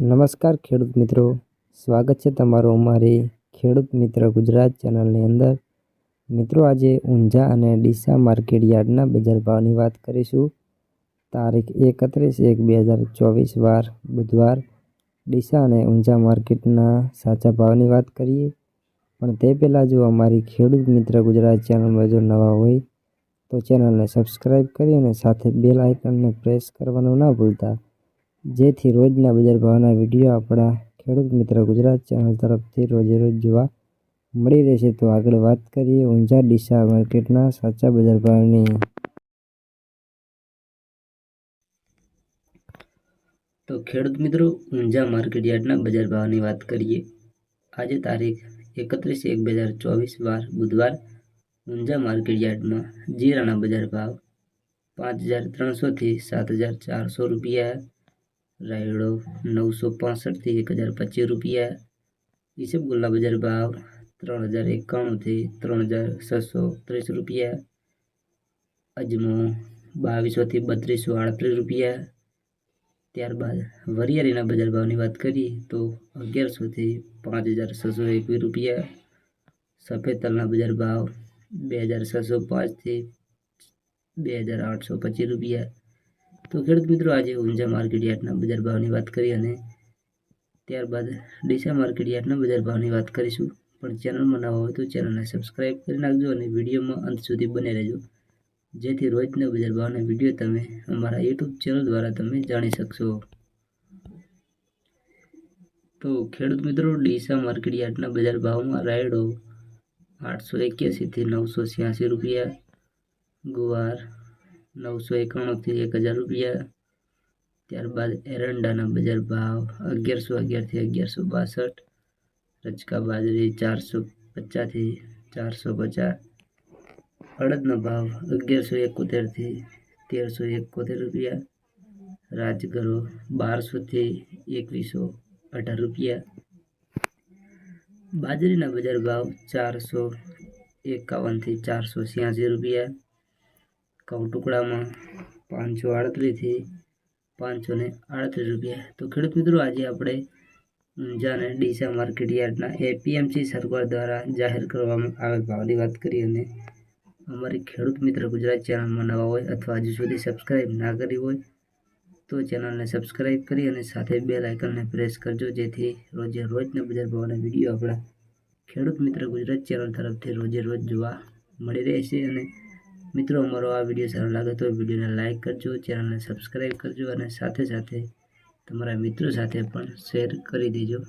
નમસ્કાર ખેડૂત મિત્રો. સ્વાગત છે તમારું અમારી ખેડૂત મિત્ર ગુજરાત ચેનલની અંદર. મિત્રો, આજે ઊંઝા અને ડીસા માર્કેટ યાર્ડના બજાર ભાવની વાત કરીશું. તારીખ એકત્રીસ એક બે હજાર ચોવીસ વાર, બુધવાર, ડીસા અને ઊંઝા માર્કેટના સાચા ભાવની વાત કરીએ. પણ તે પહેલાં જો અમારી ખેડૂત મિત્ર ગુજરાત ચેનલમાં જો નવા હોય, તો ચેનલને સબસ્ક્રાઈબ કરી અને સાથે બેલ આઇકનને પ્રેસ કરવાનું ના ભૂલતા. જેથી રોજના બજાર ભાવના વીડિયો આપણા ખેડૂત મિત્ર ગુજરાત ચેનલ તરફથી રોજે રોજ જોવા મળી રહેશે. તો આગળ વાત કરીએ ઊંઝા ડીસા માર્કેટના સાચા બજાર ભાવની તો ખેડૂત મિત્રો, ઊંઝા માર્કેટ યાર્ડના બજાર ભાવની વાત કરીએ. આજે તારીખ એકત્રીસ એક બે હજાર ચોવીસ, વાર બુધવાર, ઊંઝા માર્કેટ યાર્ડમાં જીરાના બજાર ભાવ પાંચ હજાર ત્રણસોથી સાત હજાર ચારસો રૂપિયા રાયડો નવસો પાસઠથી એક હજાર પચીસ રૂપિયા ઈસબગુલના બજાર ભાવ ત્રણ હજાર એકાણુંથી ત્રણ હજાર છસો ત્રીસ રૂપિયા અજમો બાવીસોથી બત્રીસો આડત્રીસ રૂપિયા ત્યારબાદ વરિયાળીના બજાર ભાવની વાત કરીએ તો અગિયારસોથી પાંચ હજાર છસો એકવીસ રૂપિયા સફેદ તલના બજાર ભાવ બે હજાર છસો પાંચથી બે હજાર આઠસો પચીસ રૂપિયા તો ખેડૂત મિત્રો, આજે ઊંઝા માર્કેટ યાર્ડના બજાર ભાવની વાત કરી અને ત્યારબાદ ડીસા માર્કેટ યાર્ડના બજાર ભાવની વાત કરીશું. પણ ચેનલમાં નવા હોય તો ચેનલને સબસ્ક્રાઈબ કરી નાખજો અને વિડીયોમાં અંત સુધી બને રહેજો. જેથી રોજના બજાર ભાવના વીડિયો તમે અમારા યુટ્યુબ ચેનલ દ્વારા તમે જાણી શકશો. તો ખેડૂત મિત્રો, ડીસા માર્કેટ યાર્ડના બજાર ભાવમાં રાયડો આઠસો એક્યાસીથી નવસો છ્યાસી રૂપિયા, ગુવાર નવસો એકાણુંથી એક હજાર રૂપિયા. ત્યારબાદ એરંડાના બજાર ભાવ અગિયારસો અગિયારથી અગિયારસો બાસઠ. રચકા બાજરી ચારસો પચાસથી ચારસો પચાસ. અડદનો ભાવ અગિયારસો એકોતેરથી તેરસો એકોતેર રૂપિયા. રાજગરો બારસોથી એકવીસો અઢાર રૂપિયા. બાજરીના બજાર ભાવ ચારસો એકાવનથી ચારસો છ્યાસી રૂપિયા. ઘઉં ટુકડામાં પાંચસો આડત્રીસથી પાંચસો ને આડત્રીસ રૂપિયા. તો ખેડૂત મિત્રો, આજે આપણે ઊંઝાને ડીસા માર્કેટ યાર્ડના એપીએમસી સરકાર દ્વારા જાહેર કરવામાં આવેલ ભાવની વાત કરી અને અમારી ખેડૂત મિત્ર ગુજરાત ચેનલમાં નવા હોય અથવા હજુ સુધી સબસ્ક્રાઈબ ના કરી હોય, તો ચેનલને સબસ્ક્રાઈબ કરી અને સાથે બે લાઇકનને પ્રેસ કરજો, જેથી રોજે રોજના બજાર ભાવના વીડિયો આપણા ખેડૂત મિત્ર ગુજરાત ચેનલ તરફથી રોજે રોજ જોવા મળી રહેશે અને મિત્રો, અમારો આ વીડિયો સારો લાગે તો વિડીયોને લાઇક કરજો ચેનલને સબસ્ક્રાઈબ કરજો અને સાથે સાથે તમારા મિત્રો સાથે પણ શેર કરી દેજો.